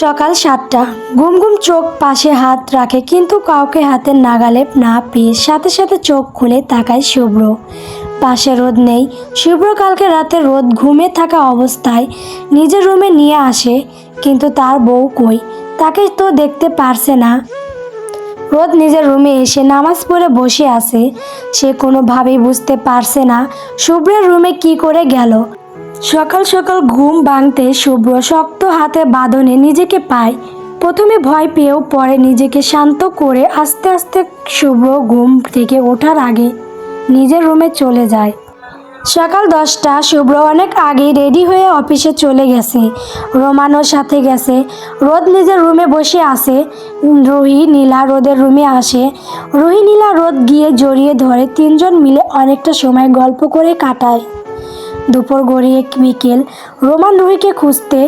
সকাল সাতটা। ঘুম ঘুম চোখ পাশে হাত রাখে, কিন্তু কাউকে হাতের নাগালে না পেয়ে সাথে সাথে চোখ খুলে তাকায় শুভ্র। পাশে রোদ নেই। শুভ্র কালকে রাতে রোদ ঘুমে থাকা অবস্থায় নিজের রুমে নিয়ে আসে, কিন্তু তার বউ কই? তাকে তো দেখতে পারছে না। রোদ নিজের রুমে এসে নামাজ পড়ে বসে আছে। সে কোনোভাবেই বুঝতে পারছে না শুভ্রের রুমে কি করে গেল। সকাল সকাল ঘুম ভাঙতে শুভ্র শক্ত হাতে বাঁধনে নিজেকে পায়। প্রথমে ভয় পেয়েও পরে নিজেকে শান্ত করে আস্তে আস্তে শুভ্র ঘুম থেকে ওঠার আগে নিজের রুমে চলে যায়। সকাল দশটা, শুভ্র অনেক আগেই রেডি হয়ে অফিসে চলে গেছে। রোমানোর সাথে গেছে। রোদ নিজের রুমে বসে আছে। রুহি, নীলা রোদের রুমে আসে। রুহি, নীলা রোদ গিয়ে জড়িয়ে ধরে। তিনজন মিলে অনেকটা সময় গল্প করে কাটায়। দুপুর গড়িয়ে বিকেল রোমান রুহিকে খুঁজতে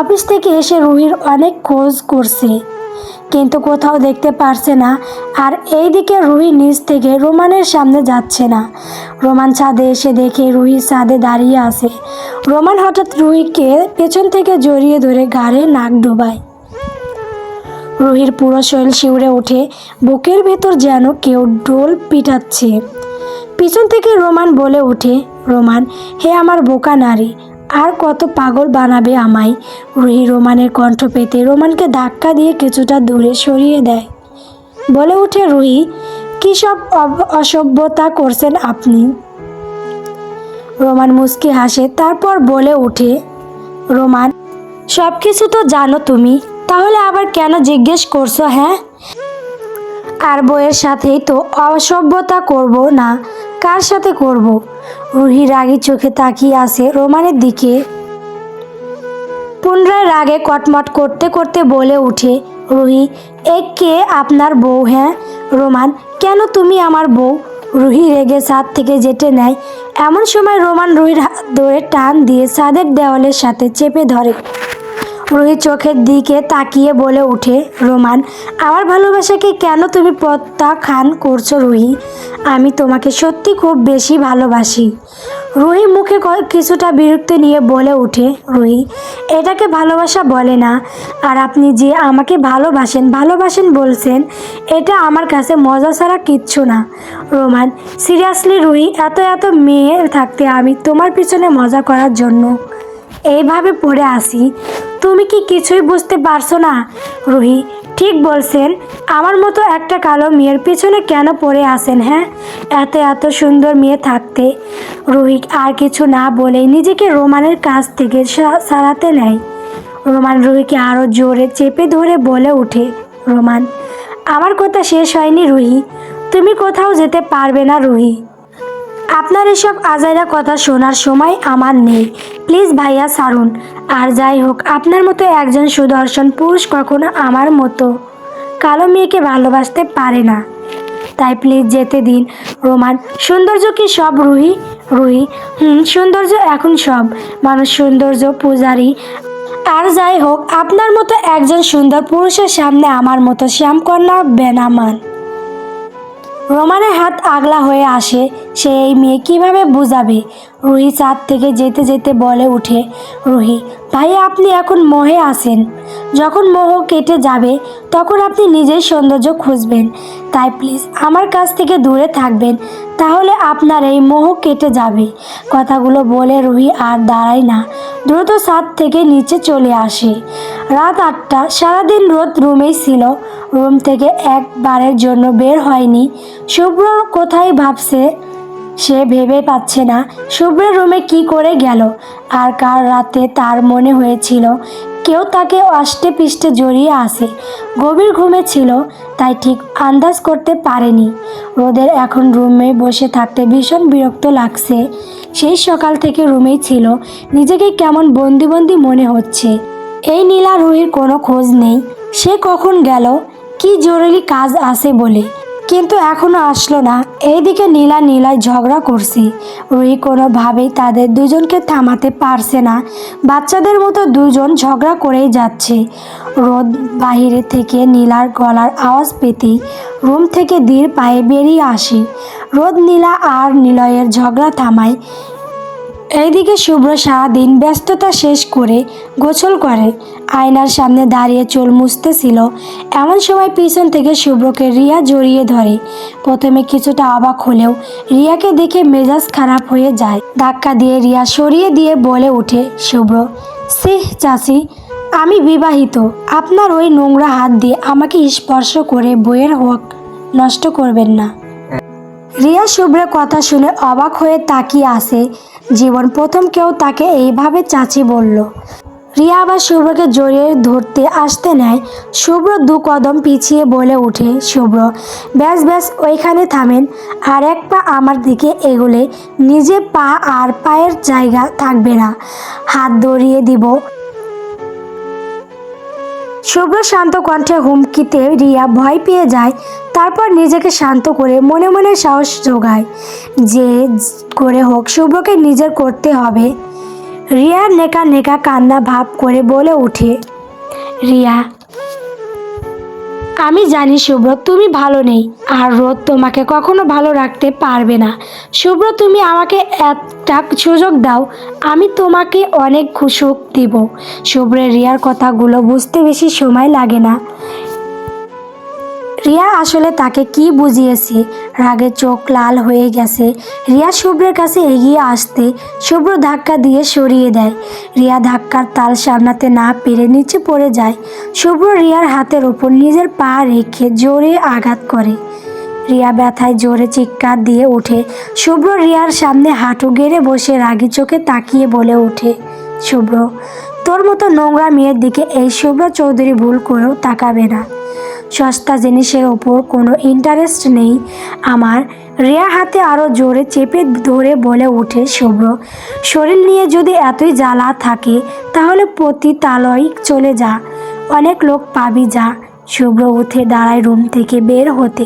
অফিস থেকে এসে রুহির অনেক খোঁজ করছে। কিন্তু কোথাও দেখতে পারছে না, আর এইদিকে রুহি নিচ থেকে রোমানের সামনে যাচ্ছে না। রোমান ছাদে এসে দেখে রুহি ছাদে দাঁড়িয়ে আছে। রোমান হঠাৎ রুহিকে পেছন থেকে জড়িয়ে ধরে গাড়ে নাক ডোবায়। রুহির পুরো শরীর শিউরে ওঠে, বুকের ভেতর যেন কেউ ডোল পিটাচ্ছে। পিছন থেকে রোমান বলে ওঠে রোমান, হে আমার বোকা নারী, আর কত পাগল বানাবে আমায়? রুহি রোমানের কণ্ঠ পেতে রোমানকে ধাক্কা দিয়ে কিছুটা দূরে সরিয়ে দেয়। বলে ওঠে, রুহি, কী সব অসভ্যতা করছেন আপনি? রোমান মুচকি হাসে, তারপর বলে ওঠে, রোমান সব কিছু তো জানো তুমি, তাহলে আবার কেন জিজ্ঞেস করছ হ্যাঁ? আর বইয়ের সাথেই তো অসভ্যতা করব না, কার সাথে করব? রুহি রাগে চোখে তাকিয়ে আসে রোমানের দিকে। পুনরায় রাগে কটমট করতে করতে বলে উঠে, রুহি, এ কে আপনার বউ হ্যাঁ? রোমান, কেন তুমি আমার বউ? রুহি রেগে সাদ থেকে যেতে নেয়। এমন সময় রোমান রুহির হাত ধরে টান দিয়ে ছাদের দেওয়ালের সাথে চেপে ধরে। রুহি চোখের দিকে তাকিয়ে বলে ওঠে, রোমান, আমার ভালোবাসাকে কেন তুমি প্রত্যাখ্যান করছ রুহি? আমি তোমাকে সত্যি খুব বেশি ভালোবাসি। রুহি মুখে কিছুটা বিরক্তি নিয়ে বলে ওঠে, রুহি, এটাকে ভালোবাসা বলে না। আর আপনি যে আমাকে ভালোবাসেন ভালোবাসেন বলছেন, এটা আমার কাছে মজা ছাড়া কিচ্ছু না। রোমান, সিরিয়াসলি রুহি, এত এত মেয়ে থাকতে আমি তোমার পিছনে মজা করার জন্য এইভাবে পড়ে আসি তুমি কি কিছুই বুঝতে পারছ না? রুহি, ঠিক বলছেন, আমার মতো একটা কালো মেয়ের পিছনে কেন পড়ে আসেন হ্যাঁ? এত এত সুন্দর মেয়ে থাকতে। রুহি আর কিছু না বলেই নিজেকে রোমানের কাছ থেকে সারাতে নেয়। রোমান রুহিকে আরও জোরে চেপে ধরে বলে ওঠে, রোমান, আমার কথা শেষ হয়নি রুহি। তুমি কোথাও যেতে পারবে না রুহি। আপনার এসব আজাইরা কথা শোনার সময় আমার নেই। প্লিজ ভাইয়া সারুন আর যাই হোক, আপনার মতো একজন সুদর্শন পুরুষ কখনো আমার মতো কালো মেয়েকে ভালোবাসতে পারে না। তাই প্লিজ যেতে দিন, রোমান। সৌন্দর্য কি সব, রুহি? রুহি। হুম, সৌন্দর্য এখন সব। মানুষ সৌন্দর্য, পূজারি। আর যাই হোক, আপনার মতো একজন সুন্দর পুরুষের সামনে আমার মতো শ্যামকন্যা বেনামান। রোমানের হাত আগলা হয়ে আসে, সে এই মেয়ে কীভাবে বুঝাবে? রুহি চাঁদ থেকে যেতে যেতে বলে উঠে, রুহি, ভাই আপনি এখন মোহে আসেন যখন মোহ কেটে যাবে, তখন আপনি নিজের সৌন্দর্য খুঁজবেন। তাই প্লিজ আমার কাছ থেকে দূরে থাকবেন, তাহলে আপনার এই মোহ কেটে যাবে। কথাগুলো বলে রুহি আর দাঁড়ায় না। দ্রুত ছাদ থেকে নিচে চলে আসে। রাত আটটা, সারাদিন রোদ রুমেই ছিল। রুম থেকে একবারের জন্য বের হয়নি। শুভ্র কোথায় ভাবছে সে ভেবে পাচ্ছে না। শুভ্রের রুমে কি করে গেল? আর কার রাতে তার মনে হয়েছিল, কেউ তাকে অষ্টে পিষ্টে জড়িয়ে আসে গভীর ঘুমে ছিল, তাই ঠিক আন্দাজ করতে পারেনি। রোদের এখন রুমে বসে থাকতে ভীষণ বিরক্ত লাগছে। সেই সকাল থেকে রুমেই ছিল। নিজেকে কেমন বন্দি বন্দি মনে হচ্ছে। এই নীলা রুহির কোনো খোঁজ নেই। সে কখন গেল? কি জরুরি কাজ আছে বলে। কিন্তু এখনও আসলো না। এইদিকে নীলা নীলায় ঝগড়া করছে। রুহি কোনোভাবেই তাদের দুজনকে থামাতে পারছে না। বাচ্চাদের মতো দুজন ঝগড়া করেই যাচ্ছে। রোদ বাহিরে থেকে নীলার গলার আওয়াজ পেতেই রুম থেকে ধীর পায়ে বেরিয়ে আসে। রোদ, নীলা আর নিলয়ের ঝগড়া থামায়। এইদিকে শুভ্র সারাদিন ব্যস্ততা শেষ করে গোসল করে আয়নার সামনে দাঁড়িয়ে চুল মুছতেছিল। এমন সময় পিছন থেকে শুভ্রকে রিয়া জড়িয়ে ধরে। প্রথমে কিছুটা অবাক হলেও রিয়াকে দেখে মেজাজ খারাপ হয়ে যায়। ধাক্কা দিয়ে রিয়া সরিয়ে দিয়ে বলে ওঠে, শুভ্র সিহ চাচি, আমি বিবাহিত। আপনার ওই নোংরা হাত দিয়ে আমাকে স্পর্শ করে বইয়ের হক নষ্ট করবেন না। রিয়া শুভ্রের কথা শুনে অবাক হয়ে তাকিয়ে আসে জীবন প্রথম কেউ তাকে এইভাবে চাচি বলল। রিয়া আবার শুভ্রকে জড়িয়ে ধরতে আসতে নেয়। শুভ্র দু কদম পিছিয়ে বলে ওঠে, শুভ্র, ব্যাস ব্যাস, ওইখানে থামেন। আর এক পা আমার দিকে এগোলে নিজে পা আর পায়ের জায়গা থাকবে না। হাত দড়িয়ে দিব। শুভ্র শান্ত কণ্ঠে হুমকিতে রিয়া ভয় পেয়ে যায়। তারপর নিজেকে শান্ত করে মনে মনে সাহস যোগায় যে করে হোক শুভ্রকে নিজের করতে হবে। রিয়া নেকা নেকা কান্না ভাব করে বলে ওঠে। রিয়া আমি জানি সুব্রত তুমি ভালো নেই। আর রোদ তোমাকে কখনো ভালো রাখতে পারবে না। সুব্রত তুমি আমাকে একটা সুযোগ দাও। আমি তোমাকে অনেক সুখ দিব। শুভ্রের রিয়ার কথাগুলো বুঝতে বেশি সময় লাগে না। রিয়া আসলে তাকে কি বুঝিয়েছে? রাগে চোখ লাল হয়ে গেছে। রিয়া শুভ্রের কাছে এগিয়ে আসতে শুভ্র ধাক্কা দিয়ে সরিয়ে দেয়। রিয়া ধাক্কার তাল সামলাতে না পেরে নিচে পড়ে যায়। শুভ্র রিয়ার হাতের ওপর নিজের পা রেখে জোরে আঘাত করে। রিয়া ব্যথায় জোরে চিৎকার দিয়ে ওঠে। শুভ্র রিয়ার সামনে হাঁটু গেড়ে বসে রাগি চোখে তাকিয়ে বলে ওঠে, শুভ্র, তোর মতো নোংরা মেয়ের দিকে এই শুভ্র চৌধুরী ভুল করেও তাকাবে না। সস্তা জিনিসের ওপর কোনো ইন্টারেস্ট নেই। আমার রেয়া হাতে আরও জোরে চেপে ধরে বলে ওঠে, শুভ্র, শরীর নিয়ে যদি এতই জ্বালা থাকে, তাহলে প্রতি তালয় চলে যা। অনেক লোক পাবি যা। শুভ্র উঠে দাঁড়ায় রুম থেকে বের হতে।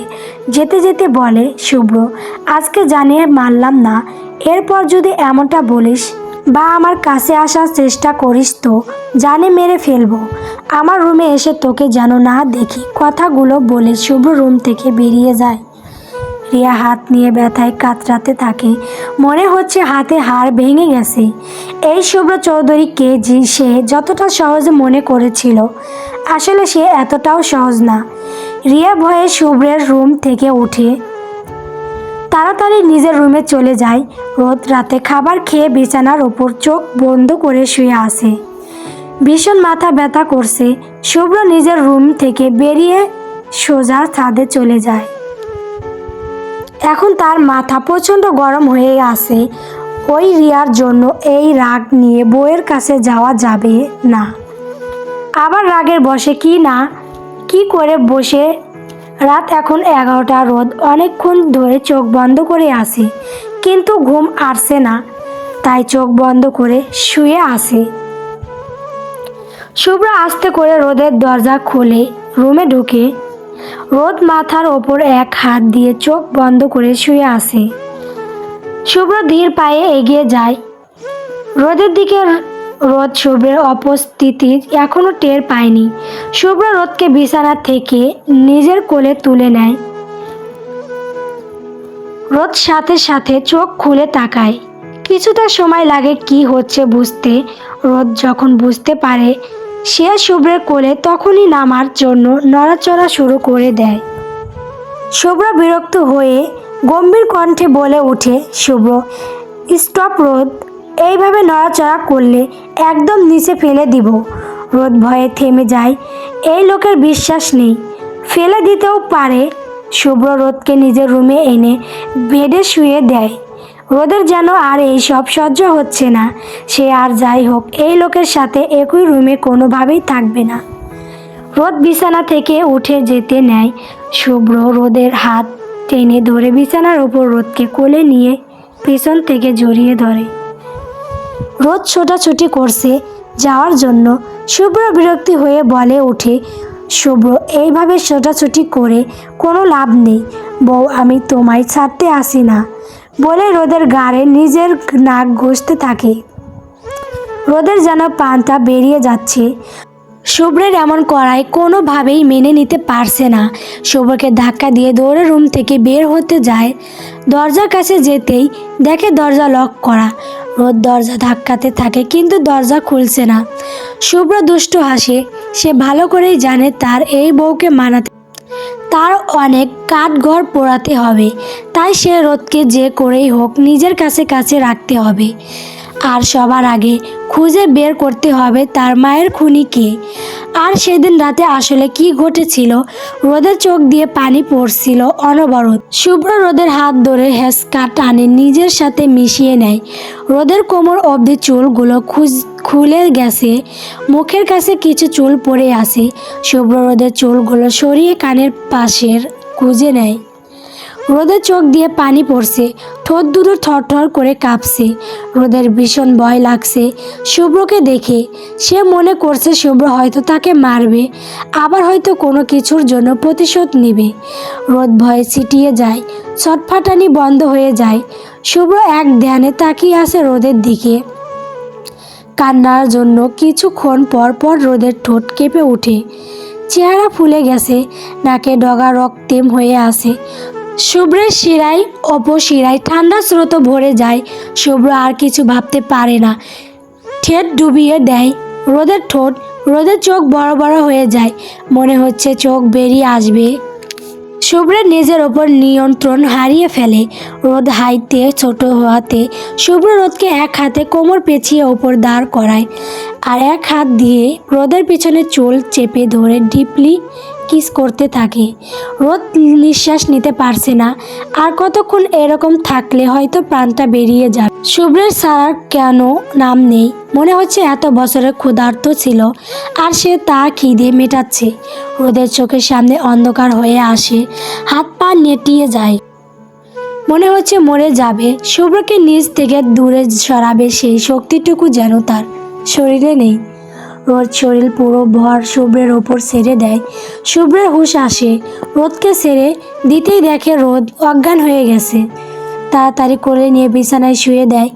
যেতে যেতে বলে, শুভ্র, আজকে জানিয়ে মানলাম না। এরপর যদি এমনটা বলিস বা আমার কাছে আসার চেষ্টা করিস তো, জানে মেরে ফেলব। আমার রুমে এসে তোকে যেন না দেখি, কথাগুলো বলে শুভ্র রুম থেকে বেরিয়ে যায়। রিয়া হাত নিয়ে ব্যথায় কাতরাতে থাকে। মনে হচ্ছে হাতে হাড় ভেঙে গেছে। এই শুভ্র চৌধুরী কে জি সে যতটা সহজে মনে করেছিল, আসলে সে এতটাও সহজ না। রিয়া ভয়ে শুভ্রের রুম থেকে উঠে তাড়াতাড়ি নিজের রুমে চলে যায়। রোদ রাতে খাবার খেয়ে বিছানার ওপর চোখ বন্ধ করে শুয়ে আসে। ভীষণ মাথা ব্যথা করছে। শুভ্র নিজের রুম থেকে বেরিয়ে সোজা ছাদে চলে যায়। এখন তার মাথা প্রচণ্ড গরম হয়ে আসে ওই রিয়ার জন্য এই রাগ নিয়ে বউয়ের কাছে যাওয়া যাবে না। আবার রাগের বসে কি না? কি করে বসে রাত এখন এগারোটা, রোদ অনেকক্ষণ ধরে চোখ বন্ধ করে আসে, কিন্তু ঘুম আসছে না। তাই চোখ বন্ধ করে শুয়ে আসে। শুভ্র আস্তে করে রোদের দরজা খুলে রুমে ঢুকে রোদ মাথার ওপর এক হাত দিয়ে চোখ বন্ধ করে শুয়ে আসে। শুভ্র ধীর পায়ে এগিয়ে যায়। রোদের দিকে রোদ শুভ্রের উপস্থিতি এখনও টের পায়নি। শুভ্র রোদকে বিছানা থেকে নিজের কোলে তুলে নেয়। রোদ সাথে সাথে চোখ খুলে তাকায়। কিছুটা সময় লাগে কি হচ্ছে বুঝতে। রোদ যখন বুঝতে পারে সে শুভ্রের কোলে তখনই নামার জন্য নড়াচড়া শুরু করে দেয়। শুভ্র বিরক্ত হয়ে গম্ভীর কণ্ঠে বলে ওঠে, শুভ্র স্টপ রোদ এইভাবে নড়াচড়া করলে একদম নিচে ফেলে দিব। রোদ ভয়ে থেমে যায়। এই লোকের বিশ্বাস নেই। ফেলে দিতেও পারে। শুভ্র রোদকে নিজের রুমে এনে বেডে শুয়ে দেয়। রোদের যেন আর এই সব সহ্য হচ্ছে না। সে আর যাই হোক, এই লোকের সাথে একই রুমে কোনোভাবেই থাকবে না। রোদ বিছানা থেকে উঠে যেতে নেয়। শুভ্র রোদের হাত টেনে ধরে বিছানার ওপর রোদকে কোলে নিয়ে পিছন থেকে জড়িয়ে ধরে। রোদ ছোটাছুটি করছে যাওয়ার জন্য। শুভ্র বিরক্তি হয়ে বলে ওঠে, শুভ্র, এইভাবে ছোটাছুটি করে কোনো লাভ নেই। বউ, আমি তোমায় ছাড়তে আসি না। বলে রোদের গাড়ে নিজের নাক ঘষতে থাকে। রোদের যেন পানটা বেরিয়ে যাচ্ছে। শুভ্রের এমন করায় কোনোভাবেই মেনে নিতে পারছে না। শুভ্রকে ধাক্কা দিয়ে দৌড়ে রুম থেকে বের হতে যায়। দরজার কাছে যেতেই দেখে দরজা লক করা। রোদ দরজা ধাক্কাতে থাকে, কিন্তু দরজা খুলছে না। শুভ্র দুষ্ট হাসে, সে ভালো করেই জানে তার এই বউকে মানাতে তার অনেক কাঠঘর পোড়াতে হবে, তাই সে রোদকে যে করেই হোক নিজের কাছে কাছে রাখতে হবে। আর সবার আগে খুঁজে বের করতে হবে তার মায়ের খুনি কে আর সেদিন রাতে আসলে কি ঘটেছিল? রোদের চোখ দিয়ে পানি পড়ছিল অনবরত। শুভ্র রোদের হাত ধরে হেসকা টানে নিজের সাথে মিশিয়ে নেয়। রোদের কোমর অবধি চুলগুলো খুঁজ, খুলে গেছে। মুখের কাছে কিছু চুল পড়ে আসে শুভ্র রোদের চুলগুলো সরিয়ে কানের পাশের খুঁজে নেয়। রোদের চোখ দিয়ে পানি পড়ছে, ঠোঁট দুটো থরথর করে কাঁপছে। রোদের ভীষণ ভয় লাগছে শুভ্রকে দেখে। সে মনে করছে শুভ্র হয়তো তাকে মারবে, আবার হয়তো কোনো কিছুর জন্য প্রতিশোধ নেবে। রোদ ভয়ে ছিটিয়ে যায়, ছটফাটানি বন্ধ হয়ে যায়। শুভ্র এক ধ্যানে তাকিয়ে আসে রোদের দিকে। কান্নার জন্য কিছুক্ষণ পর পর রোদের ঠোঁট কেঁপে ওঠে। চেহারা ফুলে গেছে, নাকে ডগা রক্তিম হয়ে আসে শুভ্রের শিরায় অপশিরায় ঠান্ডা স্রোত ভরে যায়। শুভ্র আর কিছু ভাবতে পারে না। ঠেট ডুবিয়ে দেয়। রোদের ঠোঁট রোদের চোখ বড় বড় হয়ে যায়। মনে হচ্ছে চোখ বেরিয়ে আসবে। শুভ্রের নিজের ওপর নিয়ন্ত্রণ হারিয়ে ফেলে। রোদ হাইতে, ছোট হওয়াতে শুভ্র রোদকে এক হাতে কোমর পেঁচিয়ে ওপর দাঁড় করায় আর এক হাত দিয়ে রোদের পিছনে চুল চেপে ধরে ডিপলি কিস করতে থাকে। রোদ নিঃশ্বাস নিতে পারছে না। আর কতক্ষণ এরকম থাকলে হয়তো প্রাণটা বেরিয়ে যাবে? শুভ্রের স্যার কেন নাম নেই? মনে হচ্ছে এত বছরের ক্ষুধার্ত ছিল। আর সে তা খিদে মেটাচ্ছে। রোদের চোখের সামনে অন্ধকার হয়ে আসে। হাত পা নেটিয়ে যায়। মনে হচ্ছে মরে যাবে। শুভ্রকে নিজ থেকে দূরে সরাবে সেই শক্তিটুকু যেন তার। শরীরে নেই। রোদ শরীর পুরো ভর শুভ্রের ওপর ছেড়ে দেয়। শুভ্রের হুঁশ আসে। রোদকে ছেড়ে দিতেই দেখে রোদ অজ্ঞান হয়ে গেছে। তাড়াতাড়ি করে নিয়ে বিছানায় শুয়ে দেয়।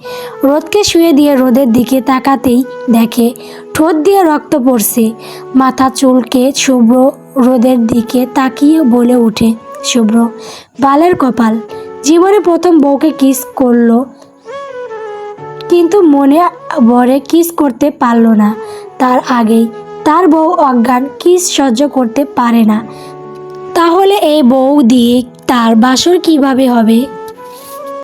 রোদকে শুয়ে দিয়ে রোদের দিকে তাকাতেই দেখে ঠোঁট দিয়ে রক্ত পড়ছে। মাথা চুলকে শুভ্র রোদের দিকে তাকিয়ে বলে ওঠে, শুভ্র, বালের কপাল। জীবনে প্রথম বউকে কিস করল, কিন্তু মনে ভরে কিস করতে পারল না। তার আগেই তার বউ অজ্ঞান কিস সহ্য করতে পারে না। তাহলে এই বউ দিয়ে তার বাসর কীভাবে হবে?